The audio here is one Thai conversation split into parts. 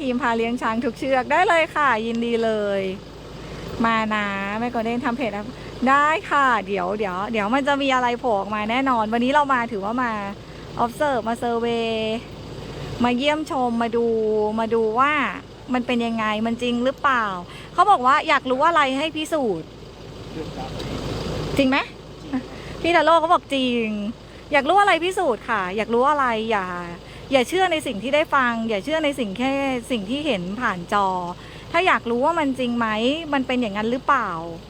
ทีมพาเลี้ยงช้างทุกเชือกได้เลยค่ะ ยินดีเลย มานะแม่โกลเด้นทำเพจได้ค่ะ เดี๋ยวเดี๋ยวเดี๋ยวมันจะมีอะไรโผล่ออกมาแน่นอน วันนี้เรามาถือว่ามา observe มา survey มาเยี่ยมชมมาดูมาดูว่ามันเป็นยังไงมันจริงหรือเปล่า เขาบอกว่าอยากรู้อะไรให้พิสูจน์ จริงไหมพี่ทาโร่เขาบอกจริง อยากรู้อะไรพิสูจน์ค่ะ อยากรู้อะไรอย่า อย่าเชื่อในสิ่งที่ได้ฟัง อย่าเชื่อในสิ่งแค่สิ่งที่เห็นผ่านจอ ถ้าอยากรู้ว่ามันจริงไหม มันเป็นอย่างนั้นหรือเปล่า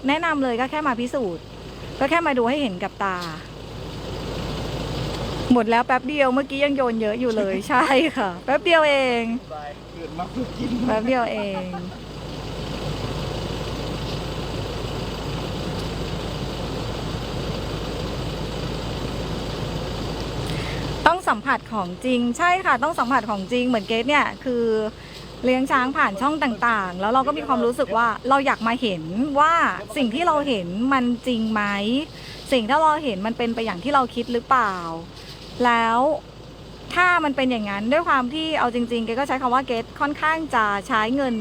แนะนำเลยก็แค่มาพิสูจน์ ก็แค่มาดูให้เห็นกับตา หมดแล้วแป๊บเดียวเมื่อกี้ยังโยนเยอะอยู่เลย ใช่ค่ะ แป๊บเดียวเองเกิดมาเพื่อกิน แป๊บเดียวเอง ต้อง สัมผัสของจริง ใช่ค่ะต้องสัมผัสของจริงเหมือนเกดเนี่ยคือเลี้ยงช้างผ่านช่องต่างๆ แล้วเราก็มีความรู้สึกว่าเราอยากมาเห็นว่าสิ่งที่เราเห็นมันจริงไหมสิ่งที่เราเห็นมันเป็นไปอย่างที่เราคิดหรือเปล่า แล้วถ้ามันเป็นอย่างนั้นด้วยความที่เอาจริงๆเกดก็ใช้คำว่าเกดค่อนข้างจะใช้เงิน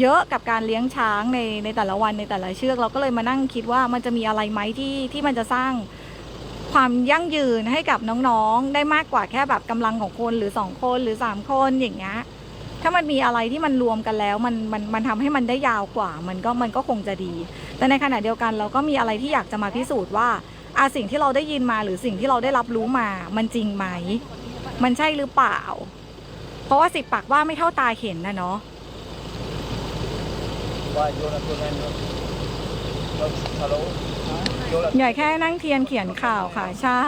เยอะกับการเลี้ยงช้างในในแต่ละวันในแต่ละเชือกเราก็เลยมานั่งคิดว่ามันจะมีอะไรไหมที่ที่มันจะสร้าง ความยั่งยืนให้กับน้องๆ ได้มากกว่าแค่แบบกำลังของคนหรือสองคนหรือสามคนอย่างเงี้ยถ้ามันมีอะไรที่มันรวมกันแล้ว มันมันมันทำให้มันได้ยาวกว่า มันก็มันก็คงจะดี แต่ในขณะเดียวกันเราก็มีอะไรที่อยากจะมาพิสูจน์ว่าอาสิ่งที่เราได้ยินมาหรือสิ่งที่เราได้รับรู้มา มันจริงไหม มันใช่หรือเปล่า เพราะว่าสิบปากว่าไม่เท่าตาเห็นนะเนาะ เหนใหญ่แค่นั่งเทียนเขียนข่าวค่ะ ใช่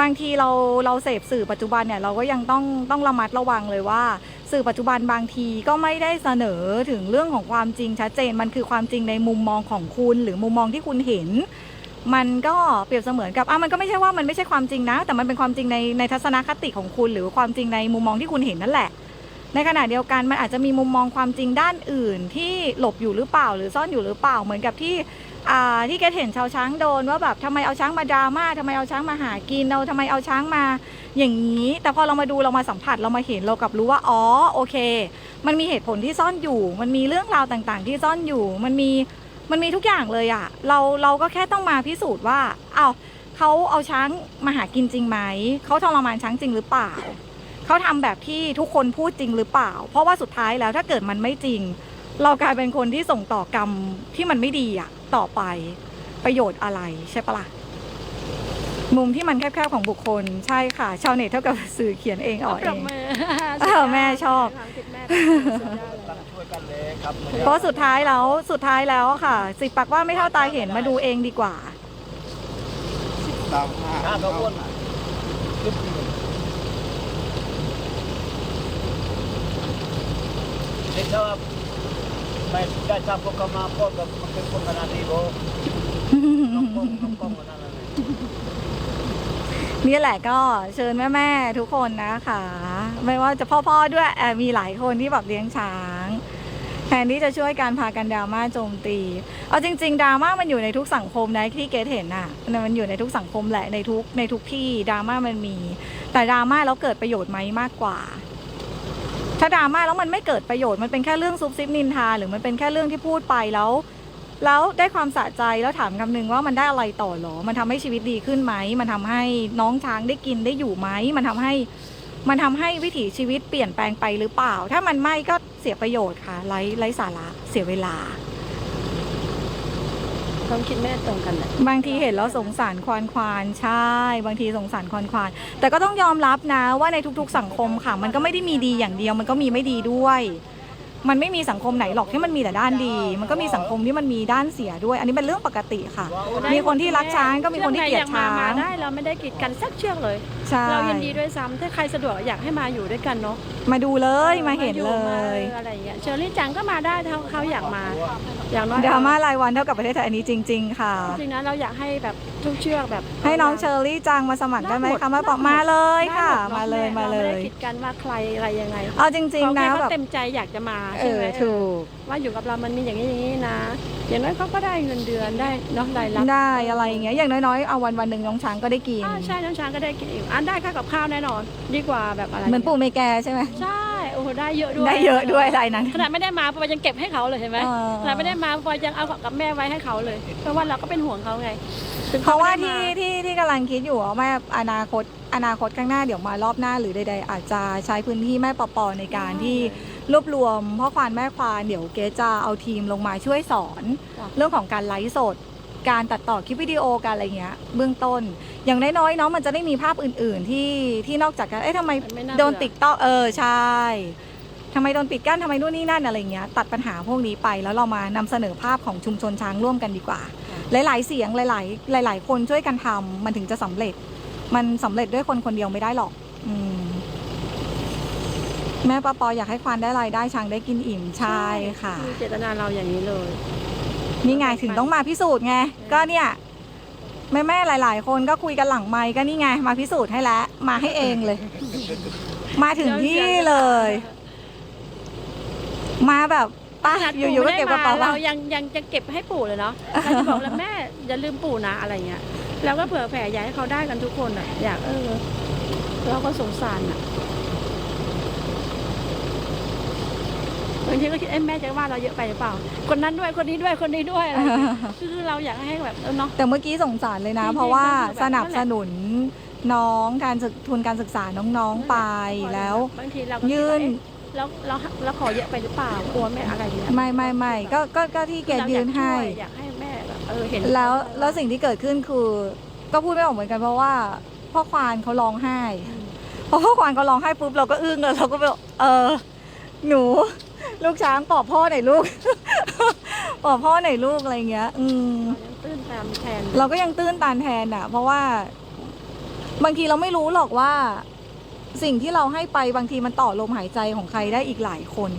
บางทีเราเราเสพสื่อปัจจุบันเนี่ยเราก็ยังต้องต้องระมัดระวังเลยว่า สื่อปัจจุบันบางทีก็ไม่ได้เสนอถึงเรื่องของความจริงชัดเจนมันคือความจริงในมุมมองของคุณ หรือมุมมองที่คุณเห็น มันก็เปรียบเสมือนกับอะมันก็ไม่ใช่ว่ามันไม่ใช่ความจริงนะ แต่มันเป็นความจริงในในทัศนคติของคุณ หรือความจริงในมุมมองที่คุณเห็นนั่นแหละ ในขณะเดียวกันมันอาจจะมีมุมมองความจริงด้านอื่นที่หลบอยู่หรือเปล่า หรือซ่อนอยู่หรือเปล่าเหมือนกับที่ที่แกเห็นชาวช้างโดนว่าแบบทำไมเอาช้างมาดราม่าทำไมเอาช้างมาหากินเราทำไมเอาช้างมาอย่างนี้ แต่พอเรามาดูเรามาสัมผัสเรามาเห็นเรากลับรู้ว่าอ๋อโอเค มันมีเหตุผลที่ซ่อนอยู่ มันมีเรื่องราวต่างๆ ที่ซ่อนอยู่ มันมีมันมีทุกอย่างเลยอะเราเราก็แค่ต้องมาพิสูจน์ว่าอ้าวเขาเอาช้างมาหากินจริงไหมเขาทรมานช้างจริงหรือเปล่า เขาทำแบบที่ทุกคนพูดจริงหรือเปล่า เพราะว่าสุดท้ายแล้วถ้าเกิดมันไม่จริง เรากลายเป็นคนที่ส่งต่อกรรมที่มันไม่ดีอะต่อไปประโยชน์อะไรใช่ปะล่ะมุมที่มันแคบๆของบุคคลใช่ค่ะ ชาวเน็ตเท่ากับสื่อเขียนเองออกปเอรบงมือเออแม่ชอบความคิดแม่สุดยอดเลยช่วยกันเลยครับเพราะสุดท้ายแล้วสุดท้ายแล้วค่ะ สิบปากว่าไม่เท่าตาเห็นมาดูเองดีกว่าตามห้าเขาอ้วน เด็กเขาไม่ได้ทำพวกเขามาพ่อกับมันเป็นคนขนาดนี้บ่น้องป้องน้องป้องมันนั่นเลยนี่แหละก็เชิญแม่ๆทุกคนนะคะ ไม่ว่าจะพ่อๆด้วยแอบมีหลายคนที่แบบเลี้ยงช้างแทนที่จะช่วยการพากันดราม่าโจมตี เอาจริงๆดราม่ามันอยู่ในทุกสังคมนะที่เกดเห็นน่ะ มันอยู่ในทุกสังคมแหละในทุกในทุกที่ดราม่ามันมี แต่ดราม่าแล้วเกิดประโยชน์ไหมมากกว่า ถ้าดราม่าแล้วมันไม่เกิดประโยชน์มันเป็นแค่เรื่องซุบซิบนินทา หรือมันเป็นแค่เรื่องที่พูดไปแล้ว แล้วได้ความสะใจแล้วถามคำหนึ่งว่ามันได้อะไรต่อหรอ มันทำให้ชีวิตดีขึ้นไหม มันทำให้น้องช้างได้กินได้อยู่ไหมมันทำให้มันทำให้วิถีชีวิตเปลี่ยนแปลงไปหรือเปล่า ถ้ามันไม่ก็เสียประโยชน์ค่ะไร้ไร้สาระเสียเวลา ความคิดแม่ตรงกันนะบางทีเห็นแล้วสงสารควานควานใช่ บางทีสงสารควานควานแต่ก็ต้องยอมรับนะว่าในทุกๆสังคมค่ะ มันก็ไม่ได้มีดีอย่างเดียวมันก็มีไม่ดีด้วย มันไม่มีสังคมไหนหรอกที่มันมีแต่ด้านดี มันก็มีสังคมที่มันมีด้านเสียด้วย อันนี้เป็นเรื่องปกติค่ะ มีคนที่รักช้างก็มีคนที่เกลียดช้าเชือกไหนอยกมมางได้เราไม่ได้กีดกันสักเชือกเลย ใช่ เรายินดีด้วยซ้ำถ้าใครสะดวกอยากให้มาอยู่ด้วยกันเนาะมาดูเลยมาเห็นอยู่เลมายอะไรอย่างเงี้ยเชอรี่จังก็มาได้ถ้าเขาอยากมา อย่างน้อยดราม่ารายวันเท่ากับประเทศไทยอันนี้จริง ๆ ค่ะ จริงๆนะเราอยากให้แบบทุกเชือกแบบให้น้องเชอรี่จังมาสมัครได้ไหมคะมาบอกมาเลยค่ะ ได้หดมาเลยรมาเลไม่ยได้กีดกันว่าใครอะไรยังไงเอาจริง ๆ นะเขาแบบเต็มใจอยากจะมาเอใช่ไหอมถูกว่าอยู่กับเรามันมีอย่างนี้อย่างนี้นะ อย่างน้อยเขาก็ได้เงินเดือนได้เนาะรายรับได้อะไรอย่างเงี้ยอย่างน้อยๆเอาวันวันหนึ่งน้องช้างก็ได้กินอ่าใช่น้องช้างก็ได้กินอีกอันนั้นได้ค่ากับข้าวแน่นอน ดีกว่าแบบอะไรเหมือนปู่เมแกใช่ไหมใช่โอ้โหได้เยอะด้วยได้เยอะด้วยรายนั้น ขนาดไม่ได้มาปอยยังเก็บให้เขาเลยเห็นไหมเออ ขนาดไม่ได้มาปอยยังเอากับแม่ไว้ให้เขาเลยเพราะว่าเราก็เป็นห่วงเขาไงถึงเพราะว่าไม่ที่ได้มที่ที่กำลังคิดอยู่ว่าแม่อนาคตอนาคตข้างหน้าเดี๋ยวมารอบหน้าหรือใดๆ อาจจะใช้พื้นที่แม่ปอปอในการที่ รวบรวมพ่อควานแม่ควานเดี๋ยวเกจะเอาทีมลงมาช่วยสอนจ้ะเรื่องของการไลฟ์สด การตัดต่อคลิปวิดีโอการอะไรเงี้ยเบื้องต้น อย่างน้อยๆเนาะมันจะได้มีภาพอื่นๆที่ที่นอกจากการเอ๊ะทำไมมันไม่น่าโดนเบื่อติดต่อเออใช่ทำไมโดนปิดกั้นทำไมนู่นนี่นั่นอะไรเงี้ยตัดปัญหาพวกนี้ไปแล้วเรามานำเสนอภาพของชุมชนช้างร่วมกันดีกว่า หลาย ๆ เสียงหลาย ๆ หลาย ๆ คนช่วยกันทำมันถึงจะสำเร็จ มันสำเร็จด้วยคนคนเดียวไม่ได้หรอก อืม แม่ปอปออยากให้ควานได้รายได้ช้างได้กินอิ่มใช่ค่ะ คือเจตนาเราอย่างนี้เลย นี่ไงถึงต้องมาพิสูจน์ไง ก็เนี่ยแม่แม่ๆหลาย ๆ คนก็คุยกันหลังไมค์ก็นี่ไง มาพิสูจน์ให้แล้วมาให้เองเลย มาถึงที่เลย มาแบบป้าขนาดอยู่ๆก็ไม่เก็บกได้ระเป๋ามาว่าเรายังยังจะเก็บให้ปู่เลยเนาะเราจะบอกแล้วแม่อย่าลืมปู่นะอะไรเงี้ยเราก็เผื่อแผ่อยากให้เขาได้กันทุกคนอะ อยากเออเราก็สงสารอะ บางทีก็คิดเอ้แม่จะว่าเราเยอะไปหรือเปล่า คนนั้นด้วยคนนี้ด้วยคนนี้ด้วยอะไรอย่างเงี้ยคือเราอยากให้แบบเออเนาะ แต่เมื่อกี้สงสารเลยนะ จริงๆเพราะว่ามันคือแบบ สนับสนุนน้องการศึกทุนการศึกษาน้องๆไปแล้ว บางทีเราก็ยื่นคิดว่าเอ๊ะแล้วเราเราขอเยอะไปหรือเปล่ากลัวแม่อะไรเนี่ยไม่ไม่ไม่ก็ก็ก็ที่เกดราอยืยานให้ช่วยอยากให้แม่แบบเออเห็น แล้วแล้วสิ่งที่เกิดขึ้นคือ ก็พูดไม่ออกเหมือนกันเพราะว่าพ่อควานเขาร้องไห้พอพ่อควานเขาร้องไห้ปุ๊บเราก็อึ้งเลยเราก็แบบเออหนู ลูกช้างปลอบพ่อหน่อยลูกปลอบพ่อหน่อยลูกอะไรเงี้ย อืมเรายังตื้นตามแทนเราก็ยังตื้นตันแทนอะ เพราะว่า บางทีเราไม่รู้หรอกว่า สิ่งที่เราให้ไปบางทีมันต่อลมหายใจของใครได้อีกหลายคน